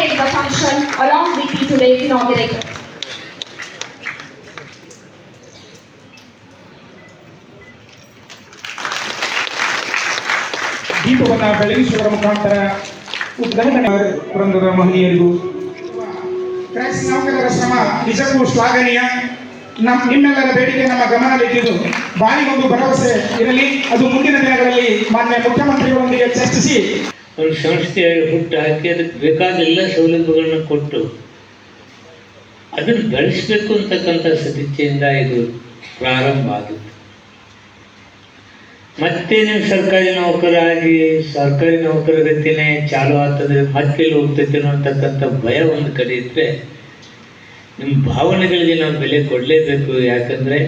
inaugurate the function along with the today's inaugurator. ದೀಪವನ್ನು ಬೆಳಗಿಸುವ ಮುಖಾಂತರ ಉದ್ಘಾಟನೆ ವೃಂದದ ಮಹನೀಯರಿಗೂ ಕ್ರೈಸ್ತ ನೌಕರರ ಶ್ರಮ, ನಿಜಕ್ಕೂ ಶ್ಲಾಘನೀಯ ನಮ್ಮ ನಿಮ್ಮೆಲ್ಲರ ಬೇಡಿಕೆ, ನಮ್ಮ ಗಮನದಲ್ಲಿದ್ದು ಬಾಳಿಗೊಂದು ಭರವಸೆ ಇರಲಿ ಅದು ಮುಂದಿನ ದಿನಗಳಲ್ಲಿ ಮಾನ್ಯ ಮುಖ್ಯಮಂತ್ರಿಗಳೊಂದಿಗೆ ಚರ್ಚಿಸಿ ಒಂದು ಸಂಸ್ಥೆಯಾಗಿ ಹುಟ್ಟು ಹಾಕಿ ಅದಕ್ಕೆ ಬೇಕಾದ ಎಲ್ಲ ಸೌಲಭ್ಯಗಳನ್ನ ಕೊಟ್ಟು ಅದನ್ನು ಬೆಳೆಸಬೇಕು ಅಂತಕ್ಕಂಥ ಸದಿಚ್ಛೆಯಿಂದ ಇದು ಪ್ರಾರಂಭ ಆಗುತ್ತೆ. ಮತ್ತೆ ನೀವು ಸರ್ಕಾರಿ ನೌಕರಾಗಿ, ಸರ್ಕಾರಿ ನೌಕರ ಗತಿನೇ ಚಾಲು ಆಗ್ತದೆ ಮತ್ತೆಲ್ಲಿ ಹೋಗ್ತೈತೆ ಅಂತಕ್ಕಂಥ ಭಯ ಒಂದು ಕಡೆ ಇದ್ದರೆ ನಿಮ್ಮ ಭಾವನೆಗಳಿಗೆ ನಾವು ಬೆಲೆ ಕೊಡಲೇಬೇಕು. ಯಾಕಂದರೆ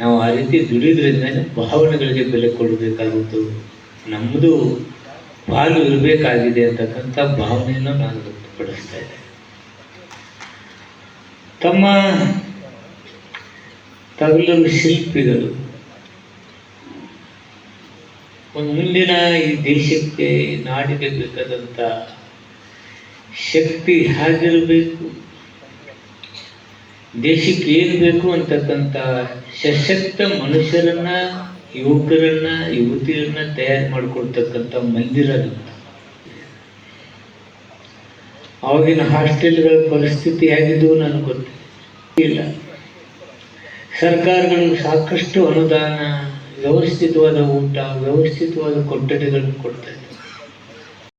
ನಾವು ಆ ರೀತಿ ದುಡಿದ್ರಿಂದ ಭಾವನೆಗಳಿಗೆ ಬೆಲೆ ಕೊಡಬೇಕಾಗುತ್ತೆ ನಮ್ಮದು ಪಾಲು ಇರಬೇಕಾಗಿದೆ ಅಂತಕ್ಕಂಥ ಭಾವನೆಯನ್ನು ನಾನು ವ್ಯಕ್ತಪಡಿಸ್ತಾ ಇದ್ದೆ ತಮ್ಮ ತಗಲಲು ಶಿಲ್ಪಿಗಳು, ಒಂದು ಮುಂದಿನ ಈ ದೇಶಕ್ಕೆ ನಾಡಿಗೆ ಬೇಕಾದಂಥ ಶಕ್ತಿ ಹೇಗಿರಬೇಕು, ದೇಶಕ್ಕೆ ಏನು ಬೇಕು ಅಂತಕ್ಕಂಥ ಸಶಕ್ತ ಮನುಷ್ಯರನ್ನ ಯುವಕರನ್ನ, ಯುವತಿಯರನ್ನ ತಯಾರು ಮಾಡಿಕೊಡ್ತಕ್ಕಂಥ ಮಂದಿರ ಅದು. ಆವಾಗಿನ ಹಾಸ್ಟೆಲ್ಗಳ ಪರಿಸ್ಥಿತಿ ಹೇಗಿದ್ದವು ನನಗೆ ಗೊತ್ತಿಲ್ಲ. ಸರ್ಕಾರಗಳು ಸಾಕಷ್ಟು ಅನುದಾನ, ವ್ಯವಸ್ಥಿತವಾದ ಊಟ, ವ್ಯವಸ್ಥಿತವಾದ ಕೊಠಡಿಗಳನ್ನು ಕೊಡ್ತಾ ಇದೆ